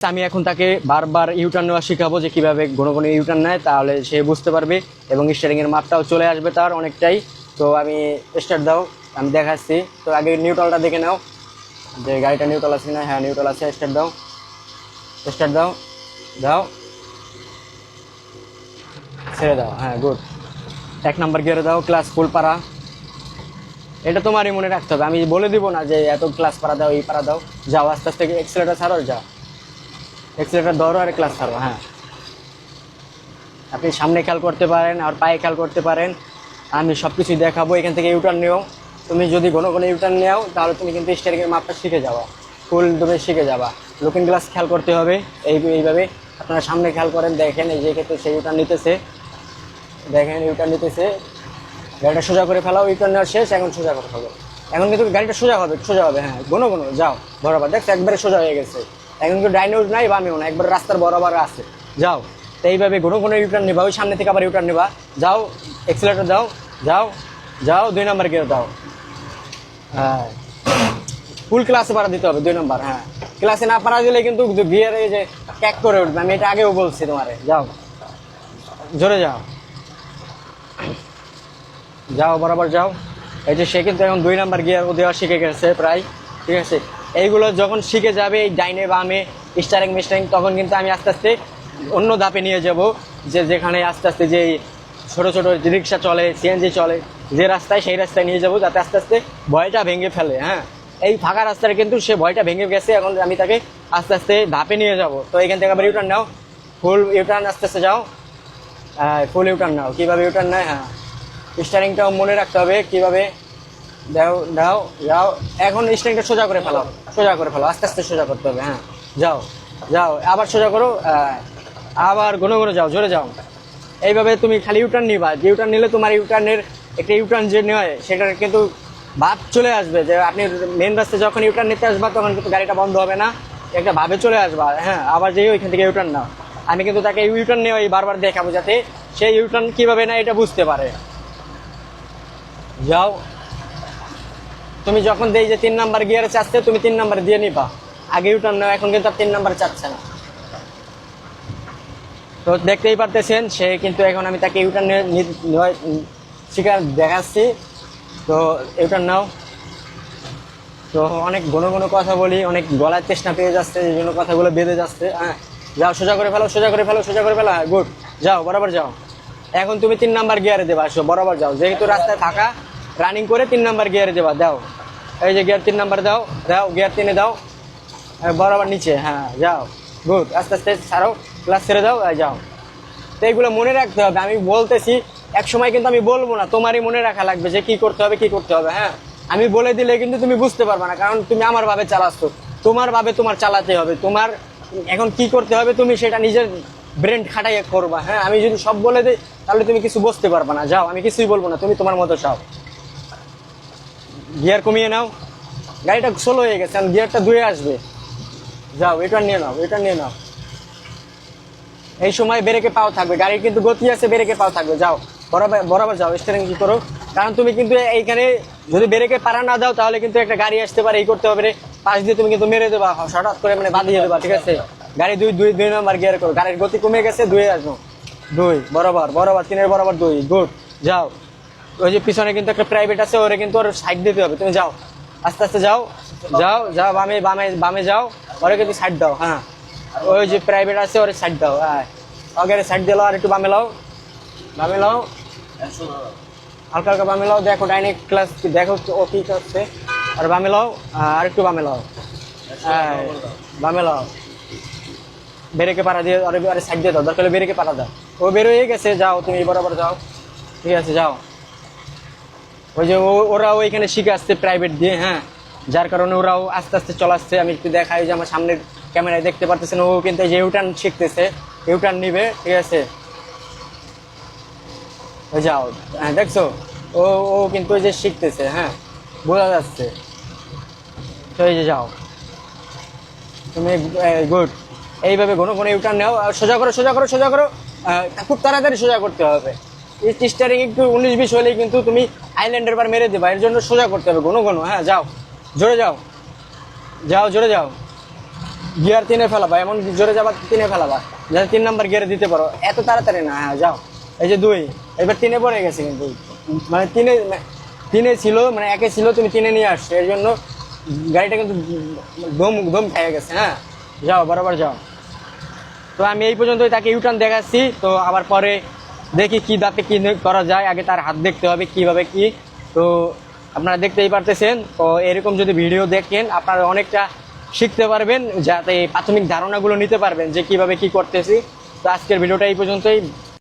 আমি এখন তাকে বারবার ইউটার্ন নেওয়া শেখাবো যে কীভাবে ঘন ঘন ইউটার্ন নেয়, তাহলে সে বুঝতে পারবে এবং স্টারিংয়ের মাপটাও চলে আসবে তার অনেকটাই। তো আমি স্টার্ট দাও, আমি দেখাচ্ছি। তো আগে নিউট্রালটা দেখে নাও। যে গাড়িটা নিউট্রাল আছে না হ্যাঁ নিউট্রাল আছে স্টার্ট দাও। স্টার্ট দাও। দাও। ছেড়ে দাও হ্যাঁ গুড এক নাম্বার গিয়ারে দাও ক্লাস ফুল পাড়া। এটা তোমারই মনে রাখতে হবে। আমি বলে দিব না যে এত ক্লাস পাড়া দাও, এই পাড়া দাও। যাও, আস্তে আস্তে এক্সেলেটার ছাড়ো আর যাও। এক্সেলেটার ধরো আর ক্লাস ছাড়ো হ্যাঁ। আপনি সামনে খেয়াল করতে পারেন আর পায়ে খেয়াল করতে পারেন। আমি সব কিছুই দেখাবো, এখান থেকে ইউটার্ন নিও। তুমি যদি ঘন ঘন ইউটার্ন নেও, তাহলে তুমি কিন্তু স্টারিংয়ের মাপটা শিখে যাবা। ফুল তুমি শিখে যাবা। লুকিং গ্লাস খেয়াল করতে হবে, এই এইভাবে। আপনারা সামনে খেয়াল করেন, দেখেন, এই যে ক্ষেত্রে সেই ইউটার্ন নিতেছে। দেখেন ইউটার্ন নিতেছে। গাড়িটা সোজা করে ফেলাও ইউটার্ন নেওয়া শেষ, এখন সোজা করে ফেলো। এখন কিন্তু গাড়িটা সোজা হবে সোজা হবে হ্যাঁ। ঘন ঘন যাও, বরাবর। দেখ একবারে সোজা হয়ে গেছে। এখন কিন্তু ডাইনেও নাই বামেও না, একবার রাস্তার বরাবর আছে। যাও, তো এইভাবে ঘন ঘন ইউটার্ন নিবা, ওই সামনে থেকে আবার ইউটার্ন নিবা। যাও এক্সিলেটার যাও যাও যাও, দুই নাম্বার গিয়ে দাও। হ্যাঁ। ফুল ক্লাসে পারা দিতে হবে, দুই নম্বর হ্যাঁ। ক্লাসে না পারা দিলে কিন্তু গিয়ারে যে ক্যাক করে উঠবে, আমি এটা আগেও বলছি তোমারে। যাও। জোরে যাও। যাও, বরাবর যাও। এই যে সে কিন্তু এখন দুই নাম্বার গিয়ার ও দেওয়া শিখে গেছে প্রায়, ঠিক আছে? এইগুলো যখন শিখে যাবে, এই ডাইনে বামে, স্টারিং, মিস্টারিং, তখন কিন্তু আমি আস্তে আস্তে অন্য ধাপে নিয়ে যাব যে যেখানে আস্তে আস্তে যে ছোটো ছোটো রিক্সা চলে সিএনজি চলে, যে রাস্তায় সেই রাস্তায় নিয়ে যাব যাতে আস্তে আস্তে ভয়টা ভেঙে ফেলে হ্যাঁ? এই ফাঁকা রাস্তায় কিন্তু সে ভয়টা ভেঙে গেছে, এখন আমি তাকে আস্তে আস্তে ধাপে নিয়ে যাব। তো এখান থেকে আবার ইউটার্ন নাও ফুল ইউটার্ন আস্তে আস্তে যাও। হ্যাঁ ফুল ইউটার্ন নাও, কীভাবে ইউটার্ন নেয় হ্যাঁ। স্টারিংটাও মনে রাখতে হবে, কীভাবে দাও দাও যাও এখন স্টারিংটা সোজা করে ফেলাও সোজা করে ফেলাও আস্তে আস্তে সোজা করতে হবে হ্যাঁ। যাও যাও, আবার সোজা করো আবার ঘন ঘন যাও, জোরে যাও। এইভাবে তুমি খালি ইউটার্ন নিবা, যে ইউটার্ন নিলে তোমার ইউটার্নের একটা ইউটার্ন যে নেয়, সেটার কিন্তু ভাব চলে আসবে যে আপনি মেন রাস্তায় যখন ইউটার্ন নিতে আসবা, তখন কিন্তু গাড়িটা বন্ধ হবে না, একটা ভাবে চলে আসবা হ্যাঁ আবার যেই ওইখান থেকে ইউটার্ন নাও। আমি কিন্তু তাকে ইউটার্ন নেওয়া বারবার দেখাবো যাতে সেই ইউটার্ন কীভাবে না এটা বুঝতে পারে। যাও। তুমি যখন দেই যে তিন নাম্বার গিয়ারে চাচ্ছে, তুমি তিন নাম্বার দিয়ে নিবা। আগে ইউটার্ন নাও, এখন কিন্তু আর তিন নাম্বার চাচ্ছে না। তো দেখতেই পারতেছেন, সে কিন্তু এখন আমি তাকে ইউটার্ন শিকার দেখাচ্ছি। তো ইউটার্ন নাও। তো অনেক ঘন ঘন কথা বলি, অনেক গলার চেষ্টা পেয়ে যাচ্ছে, এই জন্য কথাগুলো বেঁধে যাচ্ছে। হ্যাঁ যাও, সোজা করে ফেলো, সোজা করে ফেলো, সোজা করে ফেলো। হ্যাঁ গুড। যাও, বরাবর যাও। এখন তুমি তিন নাম্বার গিয়ারে দেবা, আসো, বরাবর যাও। যেহেতু রাস্তায় থাকা রানিং করে তিন নাম্বার গিয়ারে দেবা, দাও। এই যে গিয়ার তিন নাম্বার দাও দাও, গিয়ার তিনে দাও। বরাবর নিচে হ্যাঁ যাও। গুড আস্তে আস্তে ছাড়ো ক্লাস ছেড়ে দাও যাও। তো এইগুলো মনে রাখতে হবে, আমি বলতেছি, এক সময় কিন্তু আমি বলব না, তোমারই মনে রাখা লাগবে যে কি করতে হবে, কি করতে হবে হ্যাঁ? আমি বলে দিলে কিন্তু তুমি বুঝতে পারবে না, কারণ তুমি আমার ভাবে চালাচ্ছ। তোমার ভাবে তোমার চালাতে হবে, তোমার এখন কি করতে হবে, তুমি সেটা নিজের ব্রেন খাটাইয়া করবা হ্যাঁ? আমি যদি সব বলে দিই, তাহলে তুমি কিছু বুঝতে পারবে না, যাও, আমি কিছুই বলব না, তুমি তোমার মতো চাও। গিয়ার কমিয়ে নাও। গাড়িটা স্লো হয়ে গেছে, এখন গিয়ারটা ধুয়ে আসবে। যাও, এটা নিয়ে নাও, এটা নিয়ে নাও। এই সময় ব্রেকে পাও থাকবে, গাড়ির কিন্তু গতি আছে, ব্রেকে পাও থাকবে, যাও। বরাবর বরাবর যাও স্টারিং কি করো। কারণ তুমি কিন্তু এইখানে যদি ব্রেকে পারা না দাও, তাহলে কিন্তু একটা গাড়ি আসতে পারে, এই করতে হবে পাশ দিয়ে তুমি কিন্তু মেরে দেবা, হঠাৎ করে মানে বাঁধিয়ে দেবা, ঠিক আছে? গাড়ি দুই দুই দুই নম্বর গিয়ার করো। গাড়ির গতি কমে গেছে দুই আসব দুই, বরাবর বরাবর, তিনের বরাবর দুই, গুড, যাও। ওই যে পিছনে কিন্তু একটা প্রাইভেট আছে, ওরে কিন্তু ওর সাইড দিতে হবে। তুমি যাও। আস্তে আস্তে যাও। যাও যাও, বামে বামে বামে যাও। ওরে কিন্তু সাইড দাও হ্যাঁ। ওই যে প্রাইভেট আছে, ওরে সাইড দাও হ্যাঁ। ওকে সাইড দিলো আর একটু বামে লাও। বামে লাও। হালকা হালকা বামে লাও। দেখো ডাইনিক ক্লাস দেখো ও কি করছে। আর বামে লাও আর একটু বামে লাও। হ্যাঁ বামে লাও। বেরেকে পাড়া দিয়ে আরে আরে সাইড দিয়ে দাও। দরকার হলে বেরেকে পাড়া দাও। ও বেরোয় গেছে, যাও, তুমি বরাবর যাও। ঠিক আছে, যাও। ওই যে ও- ওরা ওইখানে শিখে আসছে প্রাইভেট দিয়ে হ্যাঁ। যার কারণে ওরাও আস্তে আস্তে চলাচ্ছে আমি একটু দেখাই যে আমার সামনের ক্যামেরায় দেখতে পারতেছেন, ও কিন্তু যে ইউটার্ন শিখতেছে। ইউটার্ন নিবে, ঠিক আছে? ওই যাও হ্যাঁ দেখছ? ও ও কিন্তু ওই যে শিখতেছে হ্যাঁ বোঝা যাচ্ছে। তো এই যে যাও। তুমি গুড এইভাবে ঘন ঘন ইউটার্ন নাও সোজা করো সোজা করো সোজা করো। খুব তাড়াতাড়ি সোজা করতে হবে। স্টারিং একটু উনিশ বিশ হলেই কিন্তু তুমি আইল্যান্ডের বার মেরে দেবা। এর জন্য সোজা করতে হবে, ঘন ঘন। হ্যাঁ যাও। জোরে যাও। যাও, জোরে যাও। গিয়ার তিনে ফেলাবা, এমন জোরে যাবা, তিনে ফেলাবা। যাতে তিন নাম্বার গিয়ারে দিতে পারো। এত তাড়াতাড়ি না হ্যাঁ যাও। এই যে দুই, এবার তিনে পড়ে গেছে কিন্তু। মানে তিনে তিনে ছিল মানে একে ছিল, তুমি তিনে নিয়ে আসছো। এর জন্য গাড়িটা কিন্তু দম দম খেয়ে গেছে হ্যাঁ। যাও, বরাবর যাও। তো আমি এই পর্যন্তই তাকে ইউটার্ন দেখাচ্ছি। তো আবার পরে দেখি কি দাঁতে কি করা যায়, আগে তার হাত দেখতে হবে কীভাবে কি। তো আপনারা দেখতেই পারতেছেন। তো এরকম যদি ভিডিও দেখেন, আপনারা অনেকটা শিখতে পারবেন, যাতে প্রাথমিক ধারণাগুলো নিতে পারবেন যে কীভাবে কি করতেছি। তো আজকের ভিডিওটা এই পর্যন্তই।